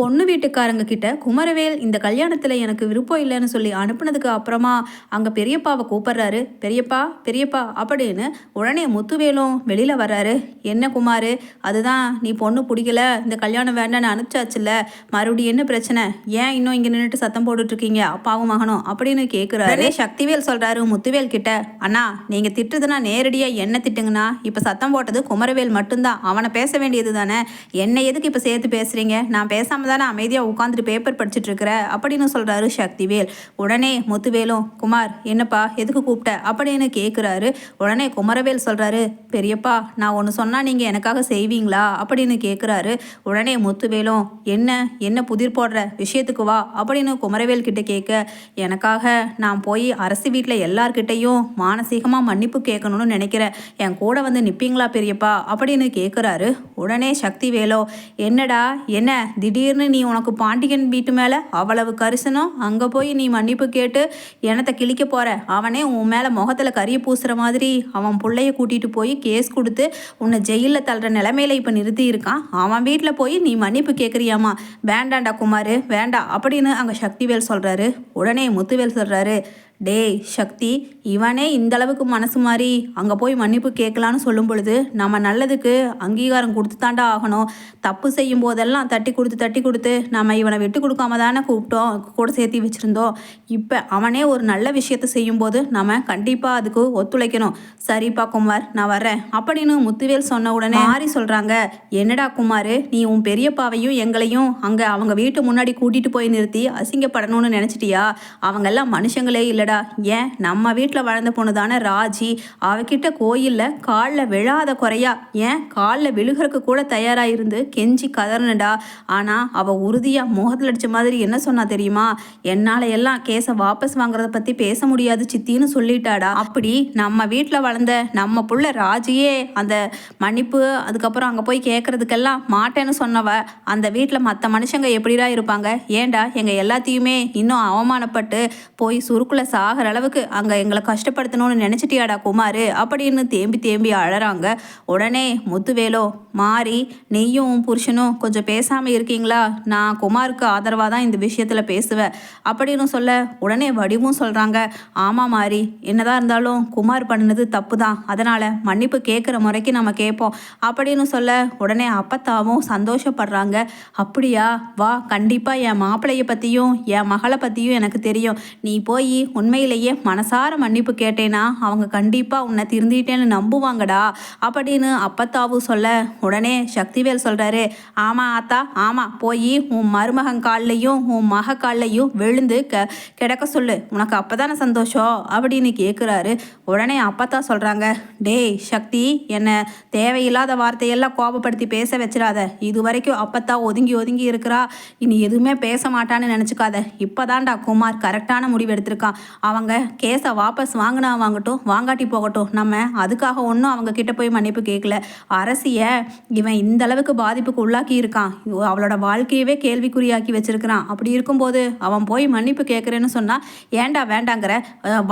பொண்ணு வீட்டுக்காரங்க கிட்ட குமரவேல் இந்த கல்யாணத்தில் எனக்கு விருப்பம் இல்லைன்னு சொல்லி அனுப்புனதுக்கு அப்புறமா அங்கே பெரியப்பாவை கூப்பிடுறாரு. பெரியப்பா பெரியப்பா அப்படின்னு உடனே முத்துவேலும் வெளியில் வர்றாரு. என்ன குமார் அதுதான் நீ பொண்ணு பிடிக்கல இந்த கல்யாணம் வேண்டான்னு அனுப்பிச்சாச்சுல்ல மறுபடியும் என்ன பிரச்சனை? ஏன் இன்னும் இங்கே நின்றுட்டு சத்தம் போட்டுட்டு இருக்கீங்க அப்பாவும் மகனும் அப்படின்னு கேட்குறாரு சக்திவேல் சொல்கிறாரு முத்துவேல் கிட்ட அண்ணா நீங்கள் திட்டுதுன்னா நேரடியாக என்ன திட்டுங்கண்ணா இப்போ சத்தம் போட்டது குமரவேல் மட்டும்தான். அவனை பேச வேண்டியது தானே என்னை எதுக்கு இப்போ சேர்த்து பேசுகிறீங்க நான் பேசாம தானே அமைதியாக உட்காந்துட்டு பேப்பர் படிச்சுட்டு இருக்கிற? அப்படின்னு சொல்கிறாரு சக்திவேல். உடனே முத்துவேலும் குமார் என்னப்பா எதுக்கு கூப்பிட்ட? அப்படின்னு கேட்குறாரு உடனே குமரவேல் சொல்கிறாரு பெரியப்பா நான் ஒன்று சொன்னால் நீங்கள் எனக்காக செய்வீங்களா? அப்படின்னு கேட்குறாரு உடனே முத்துவேலும் என்ன என்ன புதிர் போடுற? விஷயத்துக்கு வா அப்படின்னு குமரவேல் கிட்ட கேட்க எனக்காக நான் போய் அரசு வீட்டில் எல்லார்கிட்டையும் மானசீகமாக மன்னிப்பு கேட்கணும்னு நினைக்கிறேன் என் கூட வந்து நிற்பீங்களா பெரியப்பா? அப்படின்னு கேட்குறாரு உடனே சக்தி வேலோ என்னடா என்ன திடீர்னு நீ உனக்கு பாண்டியன் வீட்டு மேலே அவ்வளவு கரிசனம் அங்கே போய் நீ மன்னிப்பு கேட்டு எனத்தை கிழிக்க போகிற அவனே உன் மேலே முகத்தில் கறியை பூசுகிற மாதிரி அவன் பிள்ளைய கூட்டிகிட்டு போய் கேஸ் கொடுத்து உன்னை ஜெயிலில் தள்ளுற நிலமையில இப்போ நிறுத்தி இருக்கான் அவன் வீட்டில் போய் நீ மன்னிப்பு கேட்குறியாமா வேண்டாண்டா குமார் வேண்டாம் அப்படின்னு அங்கே சக்திவேல் சொல்கிறாரு உடனே முத்துவேல் சொல்கிறாரு டேய் சக்தி இவனே இந்தளவுக்கு மனசு மாறி அங்கே போய் மன்னிப்பு கேட்கலான்னு சொல்லும் பொழுது நம்ம நல்லதுக்கு அங்கீகாரம் கொடுத்து தாண்டா ஆகணும். தப்பு செய்யும் போதெல்லாம் தட்டி கொடுத்து தட்டி கொடுத்து நம்ம இவனை விட்டு கொடுக்காம தானே கூப்பிட்டோம் கூட சேர்த்து வச்சுருந்தோம். இப்போ அவனே ஒரு நல்ல விஷயத்த செய்யும்போது நம்ம கண்டிப்பாக அதுக்கு ஒத்துழைக்கணும். சரிப்பா குமார் நான் வர்றேன். அப்படின்னு முத்துவேல் சொன்ன உடனே மாறி சொல்கிறாங்க என்னடா குமார் நீ உன் பெரியப்பாவையும் எங்களையும் அங்கே அவங்க வீட்டு முன்னாடி கூட்டிகிட்டு போய் நிறுத்தி அசிங்கப்படணும்னு நினச்சிட்டியா? அவங்கெல்லாம் மனுஷங்களே இல்லை ஏன்? நம்ம வீட்டில் வளர்ந்த பொண்ணு தானே ராஜி. அவகிட்ட கோயிலில் காலில் விழாத குறையா. ஏன்? காலில் விழுகிறதுக்கு கூட தயாராக இருந்து கெஞ்சி கதறனடா. ஆனால் அவள் உறுதியாக முகத்தில் அடித்த மாதிரி என்ன சொன்னா தெரியுமா? என்னால் எல்லாம் கேஸை வாபஸ் வாங்குறத பற்றி பேச முடியாது சித்தின்னு சொல்லிட்டாடா. அப்படி நம்ம வீட்டில் வளர்ந்த நம்ம புள்ள ராஜியே அந்த மன்னிப்பு அதுக்கப்புறம் அங்கே போய் கேட்குறதுக்கெல்லாம் மாட்டேன்னு சொன்னவ அந்த வீட்டில் மற்ற மனுஷங்க எப்படிடா இருப்பாங்க? ஏன்டா? எங்கள் எல்லாத்தையுமே இன்னும் அவமானப்பட்டு போய் சுருக்குல சாகிற அளவுக்கு அங்கே எங்களை கஷ்டப்படுத்தணும்னு நினச்சிட்டியாடா குமார்? அப்படின்னு தேம்பி தேம்பி அழறாங்க. உடனே முத்துவேலோ மாறி நீயும் புருஷனும் கொஞ்சம் பேசாமல் இருக்கீங்களா? நான் குமாருக்கு ஆதரவாக தான் இந்த விஷயத்தில் பேசுவேன் அப்படின்னு சொல்ல உடனே வடிவும் சொல்கிறாங்க ஆமாம் மாறி என்னதான் இருந்தாலும் குமார் பண்ணினது தப்பு தான் அதனால் மன்னிப்பு கேட்குற முறைக்கு நம்ம கேட்போம் அப்படின்னு சொல்ல உடனே அப்பத்தாவும் சந்தோஷப்படுறாங்க. அப்படியா? வா கண்டிப்பாக என் மாப்பிள்ளையை பற்றியும் என் மகளை பற்றியும் எனக்கு தெரியும். நீ போய் உண்மையிலேயே மனசார மன்னிப்பு கேட்டேனா? அவங்க கண்டிப்பாக உன்னை திருந்திட்டேன்னு நம்புவாங்கடா. அப்படின்னு அப்பத்தாவும் சொல்ல உடனே சக்திவேல் சொல்கிறாரு ஆமாம் ஆத்தா ஆமாம் போய் உன் மருமகன் கால்லையும் உன் மக கால்லையும் விழுந்து க கிடக்க சொல்லு. உனக்கு அப்போ தானே சந்தோஷம்? அப்படின்னு கேட்குறாரு உடனே அப்பத்தா சொல்கிறாங்க டேய் சக்தி என்னை தேவையில்லாத வார்த்தையெல்லாம் கோபப்படுத்தி பேச வச்சிடாத. இது வரைக்கும் அப்பத்தா ஒதுங்கி ஒதுங்கி இருக்கிறா. இனி எதுவுமே பேச மாட்டான்னு நினச்சிக்காத. இப்போதான்டா குமார் கரெக்டான முடிவு எடுத்திருக்கான். அவங்க கேஸை வாபஸ் வாங்கினா வாங்கட்டும் வாங்காட்டி போகட்டும். நம்ம அதுக்காக ஒன்றும் அவங்க கிட்ட போய் மன்னிப்பு கேட்கல அரசிய இவன் இந்த அளவுக்கு பாதிப்புக்கு உள்ளாக்கி இருக்கான். அவளோட வாழ்க்கையவே கேள்விக்குறியாக்கி வச்சிருக்கிறான். அப்படி இருக்கும்போது அவன் போய் மன்னிப்பு கேட்குறேன்னு சொன்னால் ஏன்டா வேண்டாங்கிற?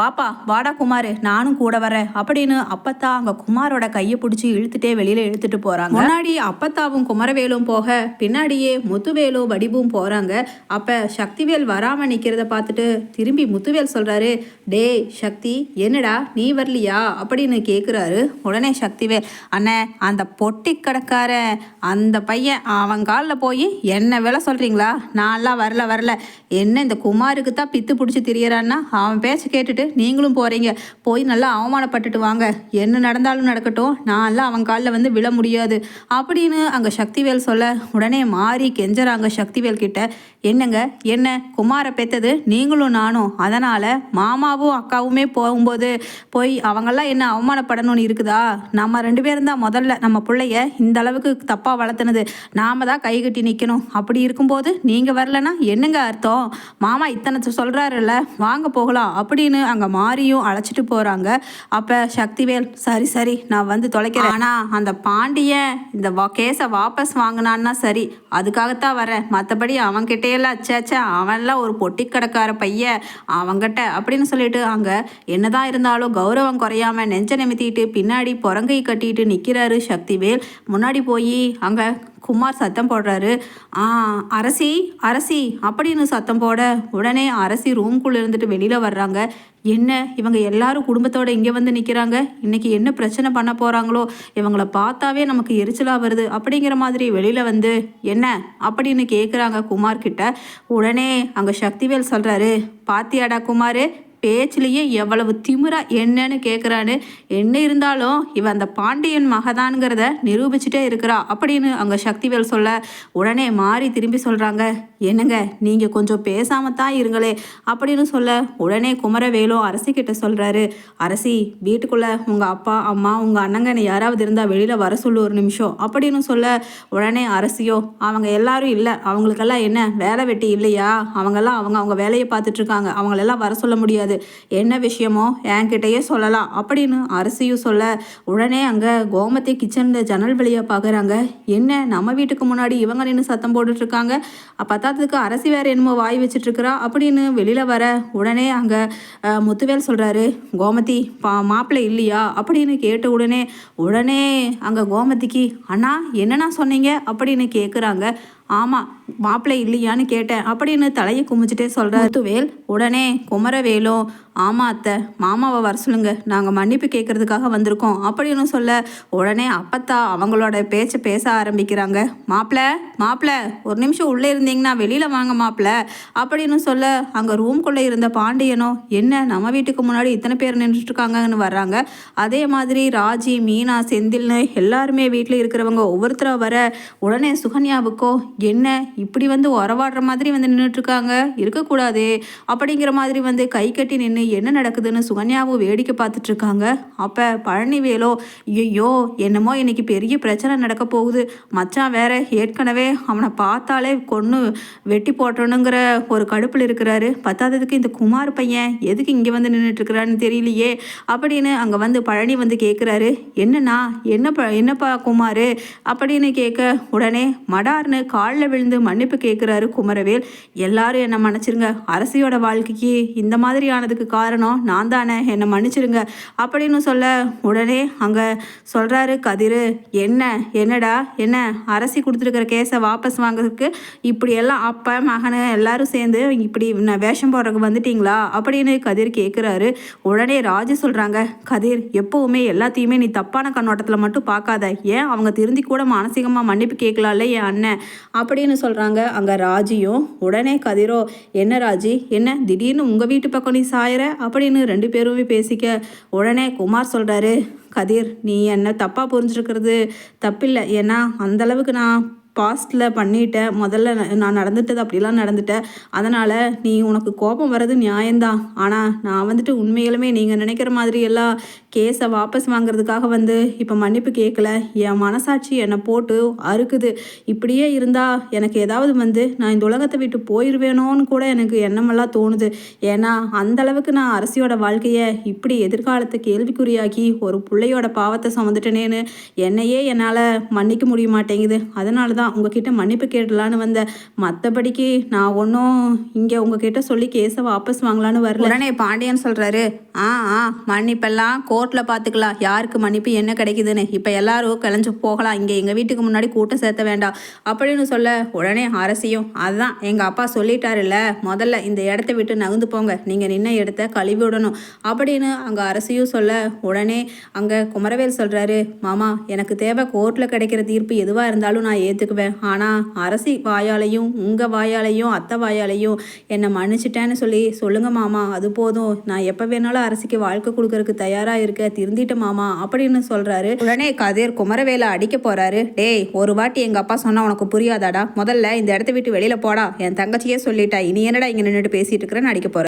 வாப்பா வாடா குமார் நானும் கூட வரேன். அப்படின்னு அப்பத்தா அங்க குமாரோட கையை பிடிச்சி இழுத்துட்டே வெளியில இழுத்துட்டு போறாங்க. முன்னாடி அப்பத்தாவும் குமரவேலும் போக பின்னாடியே முத்துவேலும் வடிவும் போறாங்க. அப்ப சக்திவேல் வராம நிக்கிறத பார்த்துட்டு திரும்பி முத்துவேல் சொல்றாரு டேய் சக்தி என்னடா நீ வரலையா? அப்படின்னு கேட்குறாரு. உடனே சக்திவேல் அண்ணே அந்த பொட்டி கடைக்காரன் அந்த பையன் அவன் காலில் போய் என்ன வேலை சொல்கிறீங்களா நான்லாம் வரல வரல. என்ன இந்த குமாருக்கு தான் பித்து பிடிச்சி திரியறான்னா அவன் பேச்ச கேட்டுட்டு நீங்களும் போகிறீங்க போய் நல்லா அவமானப்பட்டுட்டு வாங்க. என்ன நடந்தாலும் நடக்கட்டும். நான்லாம் அவன் காலில் வந்து விழ முடியாது. அப்படின்னு அங்கே சக்திவேல் சொல்ல உடனே மாறி கெஞ்சறாங்க சக்திவேல் கிட்ட. என்னங்க? என்ன? குமாரை பெத்தது நீங்களும் நானும். அதனால் மாமாவும் அக்காவுமே போகும்போது போய் அவங்கெல்லாம் என்ன அவமானப்படணும்னு இருக்குதா? நம்ம ரெண்டு பேரும் தான் முதல்ல நம்ம பிள்ளைய இந்த அளவுக்கு தப்பாக வளர்த்துனது. நாம தான் கை கட்டி நிற்கணும் அப்படி இருக்கும்போது நீங்கள் வரலன்னா என்னங்க அர்த்தம்? மாமா இத்தனை சொல்கிறாருல்ல வாங்க போகலாம் அப்படின்னு அங்கே மாறியும் அழைச்சிட்டு போகிறாங்க அப்போ சக்திவேல் சரி சரி நான் வந்து தொலைக்கிறேன். ஆனால் அந்த பாண்டியன் இந்த கேஸை வாபஸ் வாங்கினான்னா சரி அதுக்காகத்தான் வரேன். மற்றபடி அவன்கிட்டயெல்லாம் அச்சாச்சா அவன்லாம் ஒரு பொட்டி கடைக்கார பையன் அவங்கிட்ட அப்படின்னு சொல்லிட்டு அங்கே என்னதான் இருந்தாலும் கௌரவம் குறையாம நெஞ்ச நிமித்திட்டு பின்னாடி புறங்கை கட்டிட்டு நிற்கிறாரு சக்திவேல். முன்னாடி போய் அங்கே குமார் சத்தம் போடுறாரு. ஆ அரசி அரசி அப்படின்னு சத்தம் போட உடனே அரசி ரூம்குள்ளே இருந்துட்டு வெளியில் வர்றாங்க. என்ன இவங்க எல்லாரும் குடும்பத்தோட இங்கே வந்து நிற்கிறாங்க இன்றைக்கி என்ன பிரச்சனை பண்ண போகிறாங்களோ இவங்கள பார்த்தாவே நமக்கு எரிச்சலாக வருது. அப்படிங்கிற மாதிரி வெளியில் வந்து என்ன? அப்படின்னு கேட்குறாங்க குமார் கிட்ட உடனே அங்கே சக்திவேல் சொல்கிறாரு பாத்தியாடா குமார் பேச்சிலேயே எவ்வளவு திமிரா என்னன்னு கேட்குறான்னு என்ன இருந்தாலும் இவன் அந்த பாண்டியன் மகதான்ங்கிறத நிரூபிச்சுட்டே இருக்கிறா அப்படின்னு அங்கே சக்திவேல் சொல்ல உடனே மாறி திரும்பி சொல்கிறாங்க என்னங்க நீங்கள் கொஞ்சம் பேசாமல் தான் இருங்களே அப்படின்னு சொல்ல உடனே குமரவேலும் அரசி கிட்ட சொல்கிறாரு அரசி வீட்டுக்குள்ளே உங்கள் அப்பா அம்மா உங்கள் அண்ணங்கன்னு யாராவது இருந்தால் வெளியில் வர சொல்லு ஒரு நிமிஷம் அப்படின்னு சொல்ல உடனே அரசியோ அவங்க எல்லாரும் இல்லை. அவங்களுக்கெல்லாம் என்ன வேலை வெட்டி இல்லையா? அவங்கெல்லாம் அவங்க அவங்க வேலையை பார்த்துட்ருக்காங்க அவங்களெல்லாம் வர சொல்ல முடியாது. என்ன விஷயமோ என்கிட்டயே சொல்லலாம் அப்படின்னு அரசியும் சொல்ல உடனே அங்கே கோமதி கிச்சனில் ஜன்னல் வழியாக பார்க்குறாங்க என்ன நம்ம வீட்டுக்கு முன்னாடி இவங்க நின்று சத்தம் போட்டுட்ருக்காங்க? பத்தாததுக்கு அரசி வேற என்னமோ வாய் வச்சுட்டு அப்படின்னு வெளியில் வர உடனே அங்கே முத்துவேல் சொல்கிறாரு கோமதி பா மாப்பிள்ளை இல்லையா? அப்படின்னு கேட்ட உடனே உடனே. அங்கே கோமதிக்கு அண்ணா என்னண்ணா சொன்னீங்க? அப்படின்னு கேட்குறாங்க ஆமாம் மாப்பிள்ளை இல்லையான்னு கேட்டேன். அப்படின்னு தலையை குமிச்சிட்டே சொல்கிறார் முத்துவேல் உடனே குமரவேலும் ஆமாம் அத்தை மாமாவை வர சொல்லுங்க. நாங்கள் மன்னிப்பு கேட்கறதுக்காக வந்திருக்கோம். அப்படின்னு சொல்ல உடனே அப்பத்தா அவங்களோட பேச்சை பேச ஆரம்பிக்கிறாங்க. மாப்பிள்ள மாப்பிள்ள ஒரு நிமிஷம் உள்ளே இருந்தீங்கன்னா வெளியில் வாங்க மாப்பிள்ள. அப்படின்னு சொல்ல அங்கே ரூம்குள்ளே இருந்த பாண்டியனோ என்ன நம்ம வீட்டுக்கு முன்னாடி இத்தனை பேர் நின்றுட்டு இருக்காங்கன்னு வர்றாங்க. அதே மாதிரி ராஜி மீனா செந்தில்னு எல்லாருமே வீட்டில் இருக்கிறவங்க ஒவ்வொருத்தராக வர உடனே சுகன்யாவுக்கோ என்ன இப்படி வந்து உறவாடுற மாதிரி வந்து நின்றுட்டுருக்காங்க இருக்கக்கூடாது. இருக்கக்கூடாதே அப்படிங்கிற மாதிரி வந்து கை கட்டி நின்று என்ன நடக்குதுன்னு சுகன்யாவும் வேடிக்கை பார்த்துட்ருக்காங்க. அப்போ பழனிவேலோ ஐயோ என்னமோ இன்றைக்கி பெரிய பிரச்சனை நடக்க போகுது. மச்சான் வேற ஏற்கனவே அவனை பார்த்தாலே கொன்று வெட்டி போட்டணுங்கிற ஒரு கடுப்பில் இருக்கிறாரு. பத்தாததுக்கு இந்த குமார் பையன் எதுக்கு இங்கே வந்து நின்றுட்டுருக்கிறான்னு தெரியலையே. அப்படின்னு அங்கே வந்து பழனி வந்து கேட்குறாரு என்னண்ணா ப என்னப்பா குமார்? அப்படின்னு கேட்க உடனே மடார்னு கா காலில் விழுந்து மன்னிப்பு கேட்குறாரு குமரவேல். எல்லாரும் என்னை மன்னிச்சிருங்க. அரசியோட வாழ்க்கைக்கு இந்த மாதிரி ஆனதுக்கு காரணம் நான் தானே. என்னை மன்னிச்சிருங்க. அப்படின்னு சொல்ல உடனே அங்கே சொல்கிறாரு கதிர். என்ன? என்னடா? என்ன? அரசி கொடுத்துருக்கிற கேஸை வாபஸ் வாங்குறதுக்கு இப்படியெல்லாம் அப்பா மகனு எல்லாரும் சேர்ந்து இப்படி நான் வேஷம் போடுறதுக்கு வந்துட்டீங்களா? அப்படின்னு கதிர் கேட்குறாரு. உடனே ராஜு சொல்கிறாங்க கதிர் எப்போவுமே எல்லாத்தையுமே நீ தப்பான கண்ணோட்டத்தில் மட்டும் பார்க்காத. ஏன் அவங்க திருந்தி கூட மானசீகமாக மன்னிப்பு கேட்கலாம்ல என் அண்ணன்? அப்படின்னு சொல்கிறாங்க அங்கே ராஜியும் உடனே கதிரோ என்ன ராஜி? என்ன திடீர்னு உங்கள் வீட்டு பக்கம் நீ சாயிற? அப்படின்னு ரெண்டு பேருமே பேசிக்க உடனே குமார் சொல்கிறாரு கதிர் நீ என்ன தப்பாக புரிஞ்சுருக்கிறது? தப்பில்லை. ஏன்னா அந்தளவுக்கு நான் பாஸ்டில் பண்ணிட்டேன். முதல்ல நான் நடந்துட்டது அப்படிலாம் நடந்துட்டேன் அதனால் நீ உனக்கு கோபம் வர்றது நியாயம்தான். ஆனால் நான் வந்துட்டு உண்மையிலுமே நீங்கள் நினைக்கிற மாதிரி எல்லாம் கேஸை வாபஸ் வாங்குறதுக்காக வந்து இப்போ மன்னிப்பு கேட்கல என் மனசாட்சி என்னை போட்டு அறுக்குது. இப்படியே இருந்தால் எனக்கு ஏதாவது வந்து நான் இந்த உலகத்தை விட்டு போயிடுவேனோன்னு கூட எனக்கு எண்ணமெல்லாம் தோணுது. ஏன்னா அந்த அளவுக்கு நான் அரசியோட வாழ்க்கையை இப்படி எதிர்காலத்தை கேள்விக்குறியாக்கி ஒரு பிள்ளையோட பாவத்தை சுமந்துட்டேனேன்னு என்னையே என்னால் மன்னிக்க முடிய மாட்டேங்குது. அதனால தான் உங்ககிட்ட மன்னிப்பு கேட்டலான்னு வந்தேன் மற்றபடிக்கு நான் ஒன்றும் இங்கே உங்ககிட்ட சொல்லி கேஸை வாபஸ் வாங்கலான்னு வரல. உடனே பாண்டியன் சொல்கிறாரு ஆ ஆ மன்னிப்பெல்லாம் கோ கோர்ட்டில் பார்த்துக்கலாம் யாருக்கு மன்னிப்பு என்ன கிடைக்குதுன்னு. இப்போ எல்லாரும் கிளஞ்சு போகலாம். இங்கே எங்கள் வீட்டுக்கு முன்னாடி கூட்டம் சேர்த்த வேண்டாம். அப்படின்னு சொல்ல உடனே அரசியும் அதுதான் எங்கள் அப்பா சொல்லிட்டாருல்ல. முதல்ல இந்த இடத்த விட்டு நகர்ந்து போங்க. நீங்கள் நின்ன இடத்த கழுவி விடணும். அப்படின்னு அங்கே அரசியும் சொல்ல உடனே அங்கே குமரவேல் சொல்கிறாரு மாமா எனக்கு தேவை கோர்ட்டில் கிடைக்கிற தீர்ப்பு எதுவாக இருந்தாலும் நான் ஏற்றுக்குவேன் ஆனால் அரசி வாயாலையும் உங்கள் வாயாலையும் அத்தை வாயாலையும் என்னை மன்னிச்சிட்டேன்னு சொல்லி சொல்லுங்கள் மாமா. அது போதும். நான் எப்போ வேணாலும் அரசிக்கு வாழ்க்கை கொடுக்கறதுக்கு தயாராக இருக்க திருந்திட்டு மாமா அப்படின்னு சொல்றாரு. உடனே கதிர் குமரவேலை அடிக்க போறாரு. டேய் ஒரு வாட்டி எங்க அப்பா சொன்னா உனக்கு புரியாதாடா. முதல்ல இந்த இடத்த விட்டு வெளியில போடா. என் தங்கச்சியே சொல்லிட்டா. இனி என்னடா இங்க நின்றுட்டு பேசிட்டு இருக்கிறேன்னு அடிக்க போகிறேன்